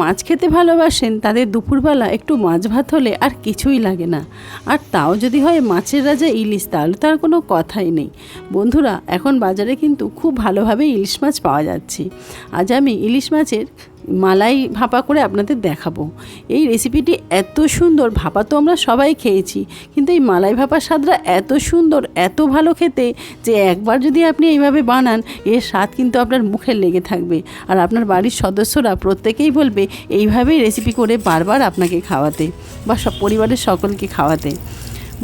মাছ খেতে ভালোবাসেন, তাদের দুপুরবেলা একটু মাছ ভাত হলে আর কিছুই লাগে না। আর তাও যদি হয় মাছের রাজা ইলিশ, তাহলে তার কোনো কথাই নেই। বন্ধুরা, এখন বাজারে কিন্তু খুব ভালোভাবে ইলিশ মাছ পাওয়া যাচ্ছে। আজ আমি ইলিশ মাছের মালাই ভাপা করে আপনাদের দেখাবো। এই রেসিপিটি এত সুন্দর, ভাপা তো আমরা সবাই খেয়েছি, কিন্তু এই মালাই ভাপার স্বাদটা এত সুন্দর, এত ভালো খেতে যে একবার যদি আপনি এইভাবে বানান, এর স্বাদ কিন্তু আপনার মুখে লেগে থাকবে। আর আপনার বাড়ির সদস্যরা প্রত্যেকেই বলবে, এইভাবেই রেসিপি করে বারবার আপনাকে খাওয়াতে বা সব পরিবারের সকলকে খাওয়াতে।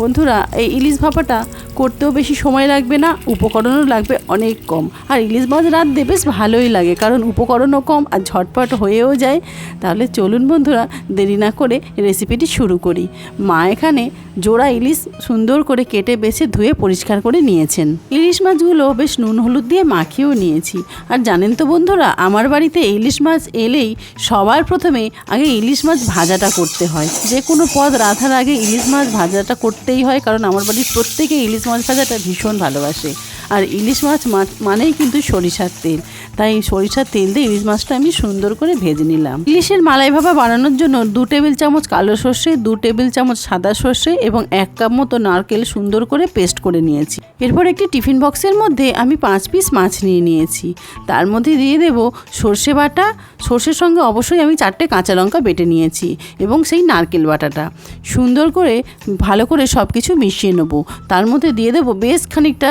বন্ধুরা, এই ইলিশ ভাপাটা করতেও বেশি সময় লাগবে না, উপকরণও লাগবে অনেক কম। আর ইলিশ মাছ রাঁধতে বেশ ভালোই লাগে, কারণ উপকরণও কম আর ঝটপট হয়েও যায়। তাহলে চলুন বন্ধুরা, দেরি না করে রেসিপিটি শুরু করি। মা এখানে জোড়া ইলিশ সুন্দর করে কেটে বেছে ধুয়ে পরিষ্কার করে নিয়েছেন। ইলিশ মাছগুলো বেশ নুন হলুদ দিয়ে মাখিয়েও নিয়েছি। আর জানেন তো বন্ধুরা, আমার বাড়িতে ইলিশ মাছ এলেই সবার প্রথমে আগে ইলিশ মাছ ভাজাটা করতে হয়। যে কোনো পদ রাঁধার আগে ইলিশ মাছ ভাজাটা করতেই হয়, কারণ আমার বাড়ির প্রত্যেকে ইলিশ মাছ ভাজাটা ভীষণ ভালোবাসে। আর ইলিশ মাছ মানেই কিন্তু সরিষার তেল। তাই সরিষার তেল দিয়ে ইলিশ মাছটা আমি সুন্দর করে ভেজে নিলাম। ইলিশের মালাই ভাপা বানানোর জন্য দু টেবিল চামচ কালো সর্ষে, দু টেবিল চামচ সাদা সর্ষে এবং এক কাপ মতো নারকেল সুন্দর করে পেস্ট করে নিয়েছি। এরপর একটি টিফিন বক্সের মধ্যে আমি পাঁচ পিস মাছ নিয়ে নিয়েছি। তার মধ্যে দিয়ে দেব সর্ষে বাটা। সর্ষের সঙ্গে অবশ্যই আমি চারটে কাঁচা লঙ্কা বেটে নিয়েছি এবং সেই নারকেল বাটাটা। সুন্দর করে, ভালো করে সব কিছু মিশিয়ে নেব। তার মধ্যে দিয়ে দেবো বেশ খানিকটা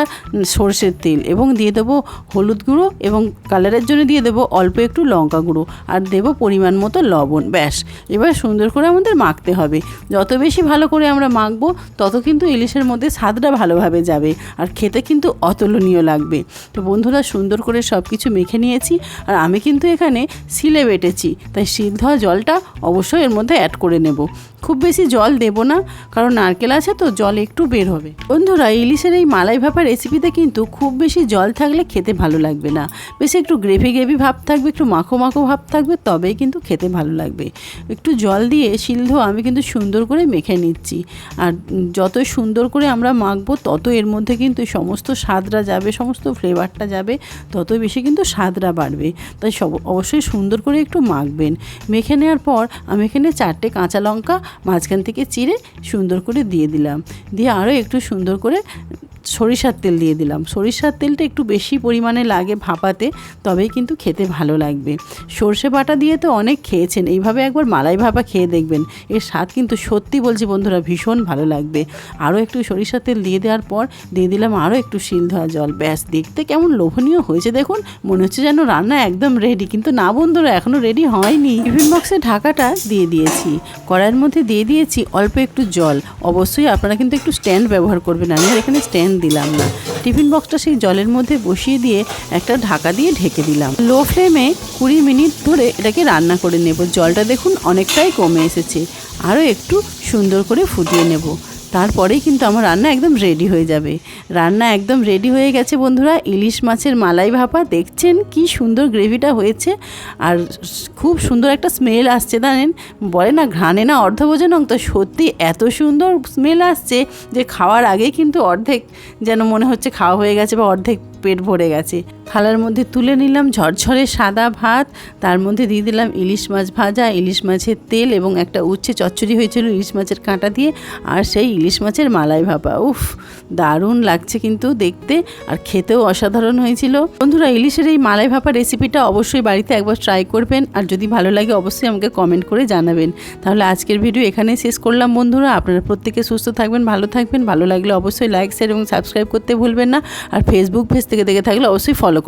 সর্ষের তেল এবং দিয়ে দেবো হলুদ গুঁড়ো এবং কালারের জন্য দিয়ে দেবো অল্প একটু লঙ্কা গুঁড়ো আর দেবো পরিমাণ মতো লবণ। ব্যাস, এবার সুন্দর করে আমাদের মাখতে হবে। যত বেশি ভালো করে আমরা মাখবো, তত কিন্তু ইলিশের মধ্যে স্বাদটা ভালোভাবে যাবে আর খেতে কিন্তু অতুলনীয় লাগবে। তো বন্ধুরা, সুন্দর করে সব কিছু মেখে নিয়েছি আর আমি কিন্তু এখানে শিলে বেটেছি, তাই সিদ্ধ জলটা অবশ্যই এর মধ্যে অ্যাড করে নেব। খুব বেশি জল দেব না, কারণ নারকেল আছে তো জল একটু বের হবে। বন্ধুরা, ইলিশের এই মালাই ভাপা রেসিপিতে কিন্তু খুব বেশি জল থাকলে খেতে ভালো লাগবে না। বেশি একটু গ্রেভি গ্রেভি ভাব থাকবে, একটু মাখো মাখো ভাব থাকবে, তবেই কিন্তু খেতে ভালো লাগবে। একটু জল দিয়ে সিদ্ধ আমি কিন্তু সুন্দর করে মেখে নিচ্ছি। আর যত সুন্দর করে আমরা মাখবো, তত এর মধ্যে কিন্তু সমস্ত স্বাদটা যাবে, সমস্ত ফ্লেভারটা যাবে, তত বেশি কিন্তু স্বাদটা বাড়বে। তাই সব, অবশ্যই সুন্দর করে একটু মাখবেন। মেখে নেওয়ার পর আমি এখানে চারটে কাঁচা লঙ্কা, মাঝখান থেকে চিরে সুন্দর করে দিয়ে দিলাম। দিয়ে আরও একটু সুন্দর করে সরিষার তেল দিয়ে দিলাম। সরিষার তেলটা একটু বেশি পরিমাণে লাগে ভাপাতে, তবেই কিন্তু খেতে ভালো লাগবে। সর্ষে বাটা দিয়ে তো অনেক খেয়েছেন, এইভাবে একবার মালাই ভাপা খেয়ে দেখবেন। এর স্বাদ কিন্তু সত্যি বলছি বন্ধুরা, ভীষণ ভালো লাগবে। আরও একটু সরিষার তেল দিয়ে দেওয়ার পর, দিয়ে দিলাম আরও একটু শিল ধোয়া জল। ব্যাস, দেখতে কেমন লোভনীয় হয়েছে দেখুন, মনে হচ্ছে যেন রান্না একদম রেডি কিন্তু না বন্ধুরা এখনও রেডি হয়নি। টিফিন বক্সে ঢাকাটা দিয়ে দিয়েছি। কড়াইয়ের মধ্যে দিয়ে দিয়েছি অল্প একটু জল। অবশ্যই আপনারা কিন্তু একটু স্ট্যান্ড ব্যবহার করবেন। আমি এখানে স্ট্যান্ড দিলাম না। টিফিন বক্সটা সেই জলের মধ্যে বসিয়ে দিয়ে একটা ঢাকা দিয়ে ঢেকে দিলাম। লো ফ্লেমে কুড়ি মিনিট ধরে এটাকে রান্না করে নেব। জলটা দেখুন অনেকটাই কমে এসেছে। আরও একটু সুন্দর করে ফুটিয়ে নেব। তারপরেই কিন্তু আমার রান্না একদম রেডি হয়ে যাবে। রান্না একদম রেডি হয়ে গেছে বন্ধুরা, ইলিশ মাছের মালাই ভাপা, দেখছেন কি সুন্দর গ্রেভিটা হয়েছে। আর খুব সুন্দর একটা স্মেল আসছে জানেন, বলে না ঘ্রাণে না অর্ধভোজন তো সত্যি এত সুন্দর স্মেল আসছে যে খাওয়ার আগে কিন্তু অর্ধেক যেন মনে হচ্ছে খাওয়া হয়ে গেছে বা অর্ধেক পেট ভরে গেছে। থালার মধ্যে তুলে নিলাম ঝরঝরে সাদা ভাত, তার মধ্যে দিয়ে দিলাম ইলিশ মাছ ভাজা, ইলিশ মাছের তেল এবং একটা উচ্ছে চচ্চড়ি হয়েছিল ইলিশ মাছের কাঁটা দিয়ে আর সেই ইলিশ মাছের মালাই ভাপা। উফ, দারুণ লাগছে কিন্তু দেখতে আর খেতেও অসাধারণ হয়েছিল। বন্ধুরা, ইলিশের এই মালাই ভাপা রেসিপিটা অবশ্যই বাড়িতে একবার ট্রাই করবেন আর যদি ভালো লাগে অবশ্যই আমাকে কমেন্ট করে জানাবেন। তাহলে আজকের ভিডিও এখানেই শেষ করলাম বন্ধুরা, আপনারা প্রত্যেকে সুস্থ থাকবেন, ভালো থাকবেন, ভালো লাগলে অবশ্যই লাইক, শেয়ার এবং সাবস্ক্রাইব করতে ভুলবেন না। আর ফেসবুক পেজ থেকে দেখে থাকলে অবশ্যই ফলো